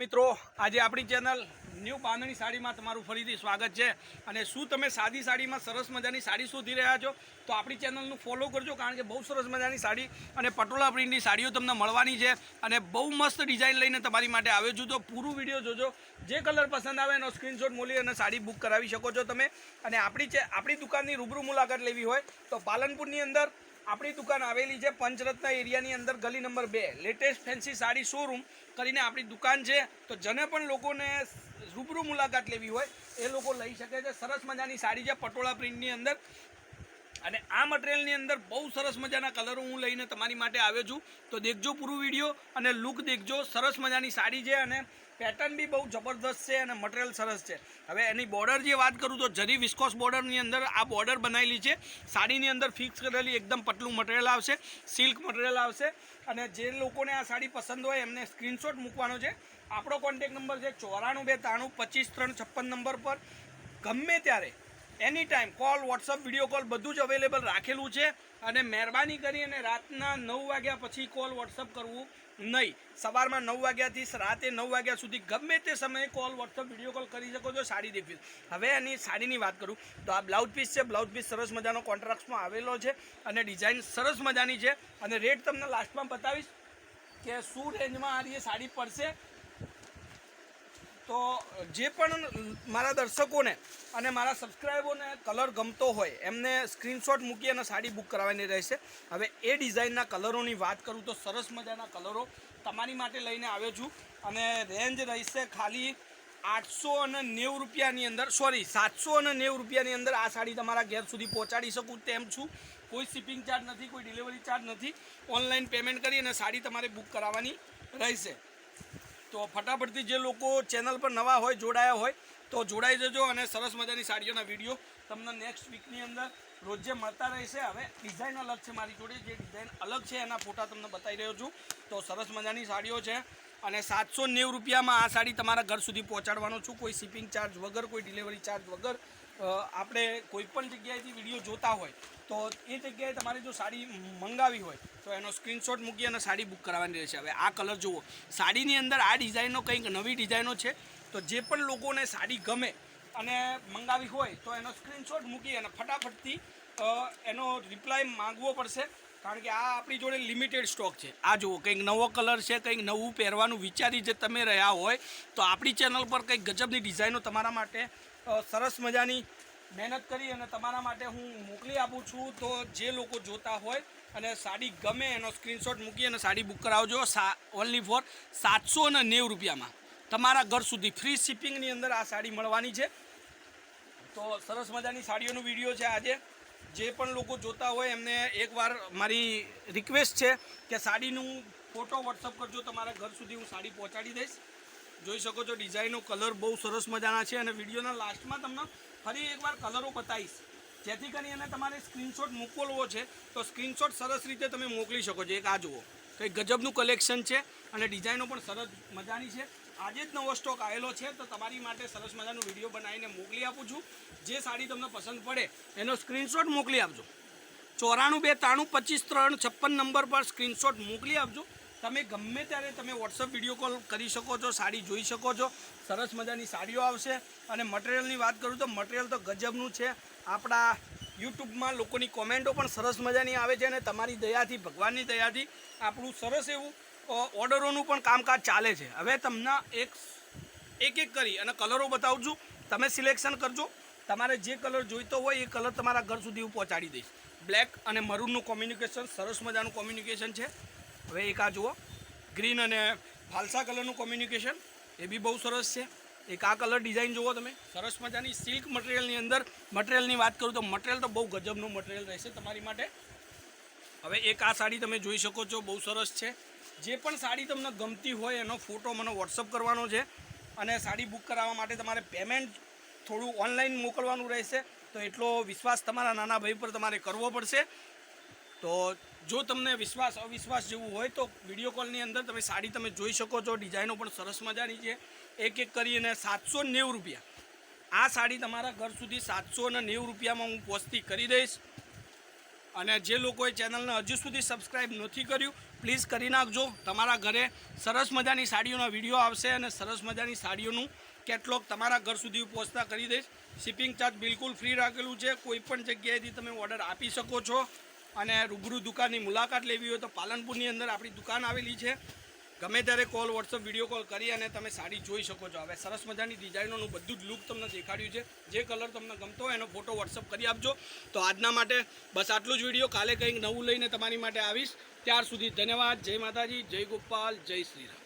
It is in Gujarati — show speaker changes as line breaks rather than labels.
મિત્રો, આજે આપણી ચેનલ ન્યૂ બાંધણી સાડીમાં તમારું ફરીથી સ્વાગત છે. અને શું તમે સાદી સાડીમાં સરસ મજાની સાડી શોધી રહ્યા છો, તો આપણી ચેનલનું ફોલો કરજો, કારણ કે બહુ સરસ મજાની સાડી અને પટોળા પ્રિન્ટની સાડીઓ તમને મળવાની છે. અને બહુ મસ્ત ડિઝાઇન લઈને તમારી માટે આવ્યો છું. તો પૂરું વીડિયો જોજો. જે કલર પસંદ આવે એનો સ્ક્રીનશોટ મોલી અને સાડી બુક કરાવી શકો છો તમે. અને આપણી આપણી દુકાનની રૂબરૂ મુલાકાત લેવી હોય, તો પાલનપુરની અંદર આપણી દુકાન આવેલી છે પંચરત્ન એરિયાની અંદર ગલી નંબર બે. લેટેસ્ટ ફેન્સી સાડી શોરૂમ કરીને આપણી દુકાન છે. તો જેને પણ લોકોને રૂબરૂ મુલાકાત લેવી હોય, એ લોકો લઈ શકે છે. સરસ મજાની સાડી છે પટોળા પ્રિન્ટની અંદર. અને આ મટીરિયલની અંદર બહુ સરસ મજાના કલરો હું લઈને તમારી માટે આવ્યો છું. તો દેખજો પૂરું વીડિયો અને લુક દેખજો. સરસ મજાની સાડી છે અને પેટર્ન બી બહુ જબરદસ્ત છે અને મટીરિયલ સરસ છે. હવે એની બોર્ડર જે વાત કરું તો જરી વિસ્કોસ બોર્ડરની અંદર આ બોર્ડર બનાવેલી છે. સાડીની અંદર ફિક્સ કરેલી એકદમ પતલું મટીરિયલ આવશે, સિલ્ક મટીરિયલ આવશે અને જે લોકોને આ સાડી પસંદ હોય એમને સ્ક્રીનશોટ મૂકવાનો છે. આપણો કોન્ટેક નંબર છે ચોરાણું બે ત્રાણું પચીસ ત્રણ છપ્પન નંબર પર. ગમે ત્યારે any time call WhatsApp video call બધું જ અવેલેબલ રાખેલું છે. અને મહેરબાની કરી અને રાતના નવ વાગ્યા પછી કોલ વોટ્સઅપ કરવું નહીં. સવારમાં નવ વાગ્યાથી રાતે નવ વાગ્યા સુધી ગમે તે સમયે કોલ વોટ્સઅપ વીડિયો કોલ કરી શકો છો સાડી દેખવી હવે એની સાડીની વાત કરું. તો આ બ્લાઉઝ પીસ છે. બ્લાઉઝ પીસ સરસ મજાનો કોન્ટ્રાક્ટમાં આવેલો છે અને ડિઝાઇન સરસ મજાની છે. અને રેટ તમને લાસ્ટમાં બતાવીશ કે શું રેન્જમાં આ રીતે સાડી પડશે. તો જે પણ મારા દર્શકોને અને મારા સબસ્ક્રાઈબરોને કલર ગમતો હોય, એમને સ્ક્રીનશોટ મૂકી અને સાડી બુક કરાવવાની રહેશે. હવે એ ડિઝાઇનના કલરોની વાત કરું તો સરસ મજાના કલરો તમારી માટે લઈને આવ્યો છું. અને રેન્જ રહેશે ખાલી આઠસો અને નેવું રૂપિયાની અંદર, સોરી, સાતસો અને નેવું રૂપિયાની અંદર આ સાડી તમારા ઘેર સુધી પહોંચાડી શકું તેમ છું. કોઈ શિપિંગ ચાર્જ નથી, કોઈ ડિલિવરી ચાર્જ નથી. ઓનલાઈન પેમેન્ટ કરી અને સાડી તમારે બુક કરાવવાની રહેશે. તો ફટાફટથી જે લોકો ચેનલ પર નવા હોય, જોડાયા હોય, તો જોડાઈ જજો અને સરસ મજાની સાડીઓના વીડિયો તમને નેક્સ્ટ વીકની અંદર રોજે મળતા રહેશે. હવે ડિઝાઇન અલગ છે મારી જોડે. જે ડિઝાઇન અલગ છે એના ફોટા તમને બતાવી રહ્યો છું. તો સરસ મજાની સાડીઓ છે અને સાતસો રૂપિયામાં આ સાડી તમારા ઘર સુધી પહોંચાડવાનો છું. કોઈ શિપિંગ ચાર્જ વગર, કોઈ ડિલિવરી ચાર્જ વગર. આપણે કોઈ પણ જગ્યાએથી વીડિયો જોતા હોય, તો એ જગ્યાએ તમારે જો સાડી મંગાવી હોય, તો એનો સ્ક્રીનશોટ મૂકી અને સાડી બુક કરાવવાની રહેશે. હવે આ કલર જુઓ. સાડીની અંદર આ ડિઝાઇનો કંઈક નવી ડિઝાઇનો છે, તો જે પણ લોકોને સાડી ગમે અને મંગાવી હોય, તો એનો સ્ક્રીનશોટ મૂકી અને ફટાફટથી એનો રિપ્લાય માંગવો પડશે. કારણ કે આ આપણી જોડે લિમિટેડ સ્ટોક છે. આ જુઓ, કંઈક નવો કલર છે, કંઈક નવું પહેરવાનું વિચારી જે તમે રહ્યા હોય, તો આપણી ચેનલ પર કંઈક ગજબની ડિઝાઇનો તમારા માટે સરસ મજાની મહેનત કરી અને તમારા માટે હું મોકલી આપું છું. તો જે લોકો જોતા હોય અને સાડી ગમે એનો સ્ક્રીનશોટ મૂકી અને સાડી બુક કરાવજો. સા ઓનલી ફોર સાતસો અને નેવું રૂપિયામાં. તમારા ઘર સુધી ફ્રી શિપિંગની અંદર આ સાડી મળવાની છે. તો સરસ મજાની સાડીઓનો વીડિયો છે આજે. જે પણ લોકો જોતા હોય એમને એકવાર મારી રિક્વેસ્ટ છે કે સાડીનું ફોટો વોટ્સઅપ કરજો. તમારા ઘર સુધી હું સાડી પહોંચાડી દઈશ. જોઈ શકો છો ડિઝાઇનો કલર બહુ સરસ મજાના છે અને વિડીયોના લાસ્ટમાં તમને ફરી એકવાર કલરો બતાવીશ. જેથી કરીને તમારે સ્ક્રીનશોટ મોકલવો છે, તો સ્ક્રીનશોટ સરસ રીતે તમે મોકલી શકો છો. એક આ જુઓ કંઈક ગજબનું કલેક્શન છે અને ડિઝાઇનો પણ સરસ મજાની છે. આજે જ નવો સ્ટોક આવેલો છે, તો તમારી માટે સરસ મજાનો વીડિયો બનાવીને મોકલી આપું છું. જે સાડી તમને પસંદ પડે, એનો સ્ક્રીનશોટ મોકલી આપજો. ચોરાણું બે ત્રાણું પચીસ ત્રણ છપ્પન નંબર પર સ્ક્રીનશોટ મોકલી આપજો. તમે ગમે ત્યારે તમે વોટ્સઅપ વીડિયો કોલ કરી શકો છો, સાડી જોઈ શકો છો, સરસ મજાની સાડીઓ આવશે. અને મટીરિયલની વાત કરું તો મટીરિયલ તો ગજબનું છે. આપણા યુટ્યુબમાં લોકોની કોમેન્ટો પણ સરસ મજાની આવે છે અને તમારી દયાથી, ભગવાનની દયાથી આપણું સરસ એવું ઓર્ડરોનું પણ કામકાજ ચાલે છે. હવે તમને એક એક એક કરી અને કલરો બતાવું છું. તમે સિલેક્શન કરજો. તમારે જે કલર જોઈતો હોય એ કલર તમારા ઘર સુધી હું પહોંચાડી દઈશ. બ્લેક અને મરૂનનું કોમ્યુનિકેશન સરસ મજાનું કોમ્યુનિકેશન છે. હવે એક આ જુઓ. ગ્રીન અને ફાલસા કલરનું કોમ્યુનિકેશન એ બી બહુ સરસ છે. એક આ કલર ડિઝાઇન જુઓ તમે. સરસ મજાની સિલ્ક મટીરિયલની અંદર મટીરિયલની વાત કરું તો મટીરિયલ તો બહુ ગજબનું મટીરિયલ રહેશે તમારી માટે. હવે એક આ સાડી તમે જોઈ શકો છો, બહુ સરસ છે. જે પણ સાડી તમને ગમતી હોય એનો ફોટો મને વોટ્સઅપ કરવાનો છે. અને સાડી બુક કરાવવા માટે તમારે પેમેન્ટ થોડું ઓનલાઈન મોકલવાનું રહેશે. તો એટલો વિશ્વાસ તમારા નાના ભાઈ પર તમારે કરવો પડશે. તો જો તમને વિશ્વાસ, અવિશ્વાસ જેવું હોય તો વીડિયો કોલની અંદર તમે સાડી તમે જોઈ શકો છો. ડિઝાઇનો પણ સરસ મજાની છે. એક એક કરીને સાતસો નેવું રૂપિયા. આ સાડી તમારા ઘર સુધી સાતસો ને નેવું રૂપિયામાં હું પહોંચતી કરી દઈશ. અને જે લોકોએ ચેનલને હજુ સુધી સબસ્ક્રાઈબ નથી કર્યું પ્લીઝ કરી નાખજો. તમારા ઘરે સરસ મજાની સાડીઓના વીડિયો આવશે અને સરસ મજાની સાડીઓનું કેટલોગ તમારા ઘર સુધી પહોંચતા કરી દઈશ. શિપિંગ ચાર્જ બિલકુલ ફ્રી રાખેલું છે. કોઈ પણ જગ્યાએથી તમે ઓર્ડર આપી શકો છો. અને રૂબરૂ દુકાનની મુલાકાત લેવી હોય તો પાલનપુરની અંદર આપણી દુકાન આવેલી છે. ગમે ત્યારે કોલ વોટ્સઅપ વીડિયો કોલ કરી અને તમે સાડી જોઈ શકો છો. હવે સરસ મજાની ડિઝાઇનોનું બધું જ લુક તમને દેખાડ્યું છે. જે કલર તમને ગમતો હોય એનો ફોટો વોટ્સઅપ કરી આપજો. તો આજના માટે બસ આટલું જ વીડિયો કાલે કંઈક નવું લઈને તમારી માટે આવીશ. ત્યાર સુધી ધન્યવાદ. જય માતાજી. જય ગોપાલ. જય શ્રીરામ